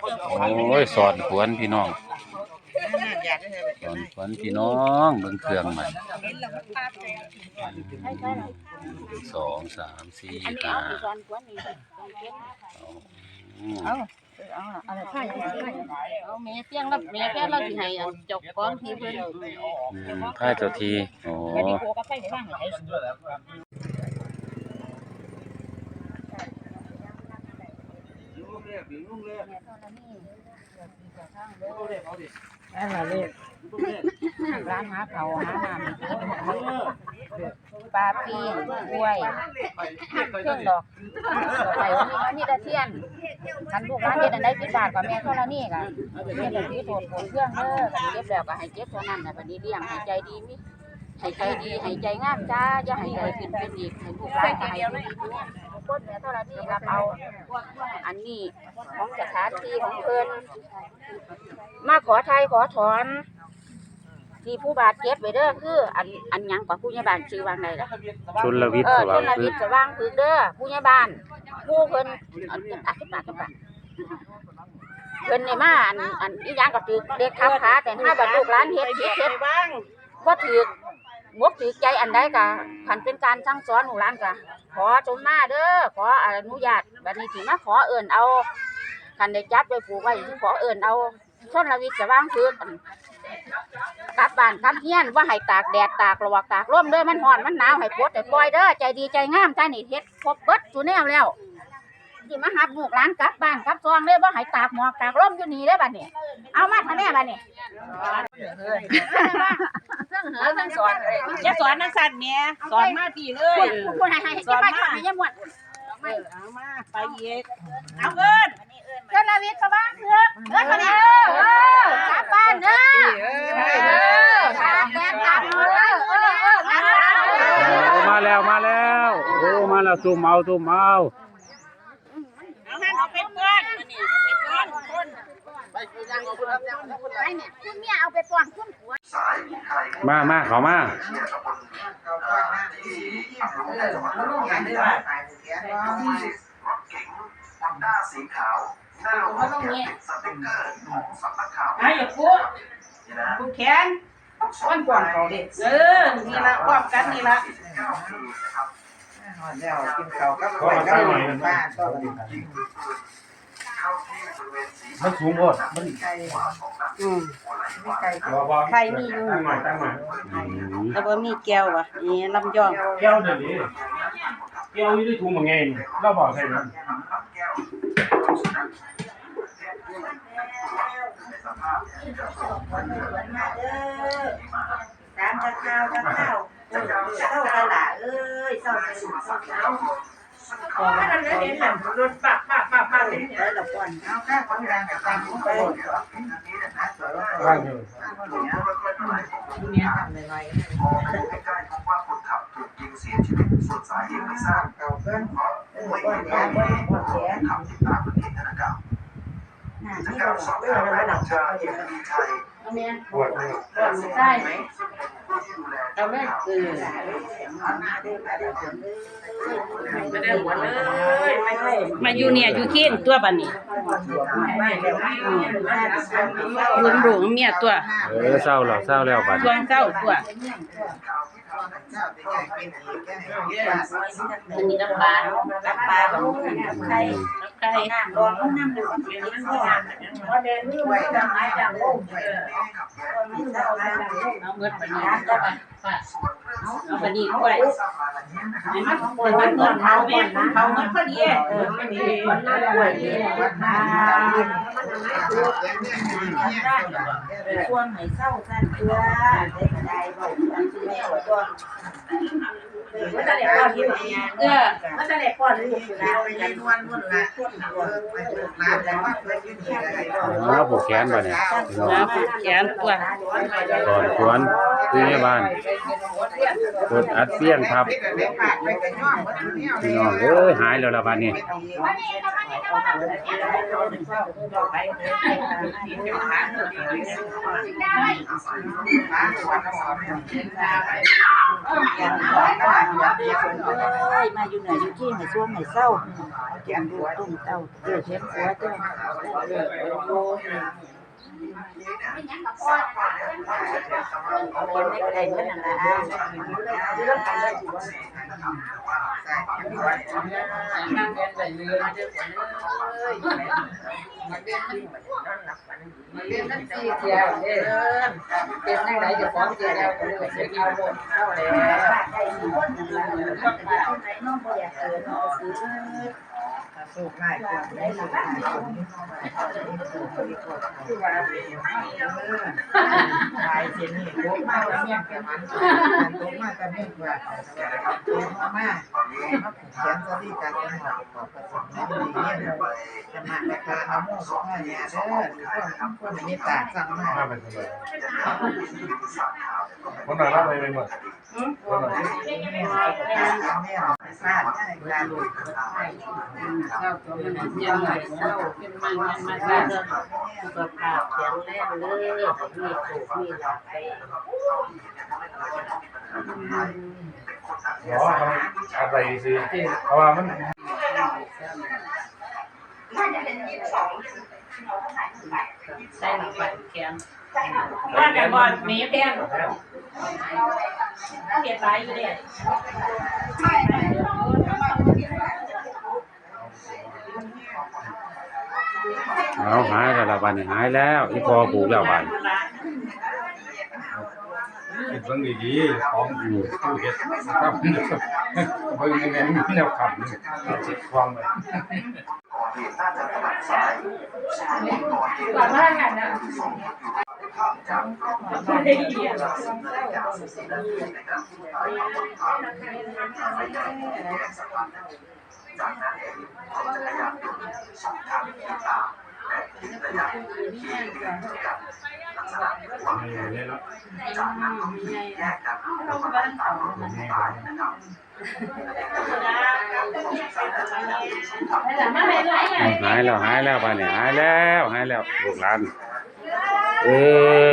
โอ้ยสอนขวนพี่น้องสอนขวนพี่น้องเบิ่งเครื่องมันสองสามสี่ห้าอืมเอาอะไรผ้าเอาแม่เสียงแล้วแม่แค่เราสิให้อันจกก้อนที่เพิ่อืมผ้าเจ้าทีโอ้ อันนี้โคก็ใส่ได้บ้างให้นั่นแหละเลยร้านหาเขาหาน้ำปลาปีนกล้วยเครื่องดอกดอกไม้มีตะเทียนคันลูกร้านเฮ็ดอันใดผิดบาทกับแม่เท่านั้นนี่ก็เฮ็ดแบบนี้โทษผลเครื่องเด้อกันเก็บแล้วก็ให้เก็บเท่านั้นน่ะบัดนี้เลี้ยงให้ใจดีมิให้ใจดีให้ใจงามจ้าอย่าให้ใจผิดเป็นอีกให้ลูกร้านก็ให้ดีทุก คนแม่เท่านั้นนี่รับเอา อันนี้ของสถานที่ของเพิ่นมาขอไทยขอถอนที่ผู้บาดเจ็บไปเด้อคือ อันอันหยังกว่าผู้ใหญ่บ้านชื่อว่าไงล่ะชนลวิทเอย์อสชว่างนละพืวิชทย์สว่างคือเด้อผู้ใหญ่บ้านผู้เพิ่นอันอัดขึ้นปากขึ้นปากเพิ่นนี่มาอันอันอีหยังก็ถือเด็กทับขาแต่ถ้าบัดลูกหลานเฮ็ดผิดเฮ็ด บ้าง บ่ถือ มกถือใจอันใดก็คันเป็นการสั่งสอนลูกหลานก็ขอจงมาเด้อขออนุญาตบัดนี้สิมาขอเอิ้นเอาคันได้จับไปผูกไว้ขอเอิ้นเอาชนละวิทย์สว่างคือกันกลับบ้านกลับเฮียนว่าให้ตากแดดตากระวากตากลมเด้อมันร้อนมันหนาวให้ปลดให้ปล่อยเด้อใจดีใจงามใจนี่เฮ็ดครบเบิดสุแนวแล้วที่มาหับลูกหลานกลับบ้านกลับซองเด้อว่าให้ตากหมอกตากลมอยู่นี่เด้อบัดนี้เอามาทำแม่บัดนี้ เรื่องเหอเรื่องสอนอย่าสอนนักสัตว์แม่สอนมาพี่เลยคุณคุณให้ให้ให้เจ้ามาช่วยให้ยายมวดเออเอามาไปอีกเอาเอิ้นเจ้าละวิทย์สว่างเถอะเด้อคนนี้เออกลับบ้านเด้อเออตากแดดตากลมเด้อเออเออมาโอ้มาแล้วมาแล้วโอ้มาแล้วตุ่มเอาตุ่มเอาเอาให้เอาเป็นเพื่อนอันนี้เป็นเพื่อนคน ไปเนี่ยคุณเมียเอาไปป้อนคุณผัวมามาเขามาสีขาวหน้าโรงเรียนสติ๊กเกอร์ของสำนักข่าวไอ้อย่าพูดพูดแขนอ้วนกว่าเขาเด็กเออ นี่ละความกันนี่ละแล้วกินข้าวกับข้าวกับบ้านก็ มันสูงหมดมันไก่อืมไก่บ่บ่ใครมีอยู่ตั้งหน่อยตั้งหน่อยอืมแต่ว่ามีแก้ววะนี่ลำยองแก้วเดี๋ยวนี้แก้วอยู่ในถุงมันไงนี่เราบอกใช่ไหมตามตะข้าวตะข้าวเศร้าตลาดเอ้ยเศร้าเศร้าเศร้าเศร้าพอมันเห็นหลังรถปะปะปะปะเห็นเออละก่ กล้ๆพบว่าคนขับถูกยิงเสียชีวิตส่วนสาเหตุไม่ทราบเก่าเกินเพราะเออไม่ก่อนมีแล้ใครวก่อนแขนขับติดตามประเทศธนากรรมหน้ากิจที่กรรเรามสอบเอถาอมระระดัดับบชาติยังมีชัยปวดเลยได้ไหมผู้ที่ดูแล เอาเลยเออหน้าด้วยมาเดี๋ยวเด้อไม่ได้หัวเลยไม่ได้มาอยู่เนี่ยอยู่เคียนตัวบันนี้ไม่เดี๋ยวไม่มีหน้าที่สามที่เราลุงหลวงเมียตัวเออเศร้าแล้วเศร้าแล้วบัดช่วงเก้าตัวอันนี้น้ำปลาน้ำปลากับน้ำไข่น้ำ ไข่น้ำรองน้ำดูดเลี้ยงมันพอเดินไม่ไหวทำไมจังลูกเอาเงินไปนี่ก็ไปเอาไปนี่ด้วยไอ้มันมันมันเงินเขาแม่เขาเงินพอดีเออมันดีมันน่าป่วยดีช่วงไหนเศร้าสั้นเพื่อได้กระไดบอกกันที่แมันจะได้พอดีเออมันจะได้พอดีลาไปยันวันวันละคนตัวไปลูกหลานแล้วว่าเพื่อนยืนยันอะไรก็เอาผูกแขนบัดเนี่ยพี่น้องนะผูกแขนตัวสอนขวนผู้ใหญ่บ้านกดอัดเปี้ยนครับไม่ปากไม่กระย่อมว่าตัวเนี้ยพี่น้องเอ้ยหายแล้วล่ะบัดนี้ไปอย่างน้ อยก็อยากเรียกคนเอ้ยมาอยู่เหนืออยู่ที่ให้ช่วงให้เศร้าแกงดูตุ้มเต้าเกิดเห็นหัวเจ้าเออโยเอาคนไม่ได้เงินนั่นล่ะเรื่องการได้ถือว่านั่งเรียนไปเรียนเด้อคนเอ้ยมา เรียนมาเรียนนั่นสี่เที่ยวเด้อเป็นจังไดจะฟ้องเที่ยวก็เลยสิเอาบ่เข้าแล้วได้คนนั่นล่ะคนไหนน้องอยากเกิดน้องก็ซื้อสูบง่ายกว่าได้สูบง่ายกว่าคือว่าตายเจนี่โคกมากแล้วเนี่ยแต่มันโคกมากแต่ไม่กว่าโคกมาก มากเขียนสติการเป็นหอบบอกประสบการณ์ดีเนี่ยจะมาราคาเอาโม่ก็ให้เนี่ยเด้อคนคนนี้ตาสั่งมามาเป็นไงคนหนารับไปไปหมดคนหนาเนี่ยเนี่ยทราบได้การดูเศร้าตัวมันยังไงเศร้าเป็นมันมันมาได้เด้อสุขภาพแข็งแรงเด้อมีสุขมีลาภไป เพราะว่ามันอะไรซื้อเพราะว่ามันใส่หลังไปแข็งว่าแต่บ่มีแพงเก็บไว้อยู่เด้เอาหายแล้วบัดนี้หายแล้วอีพอปลูกแล้วบัดนี้ เป็นเรื่งดีๆของผู้เฮ็ดครับเบิ่งยังไงมีแนวขับนี่จิตความไปก่อเหตุน่าจะถนัดซ้ายก่อเหลังบ้านกันน่ะจากบ่ได้เรียนจากสิ่งใดอย่างสิ่งใดนะครับไปทางไปยังแยกสะพานจากนั้นเองรถจักรยานยนต์สองคันที่ตามแต่ทิ้งระยะขี่กันลักษณะหวังนี่นี่แล้วจากนั้นก็มีแยกกันแล้วก็ไล่ตาม หายแล้วหายแล้วไป่ะเนี่ยหายแล้วหายแล้วลุกลานเออ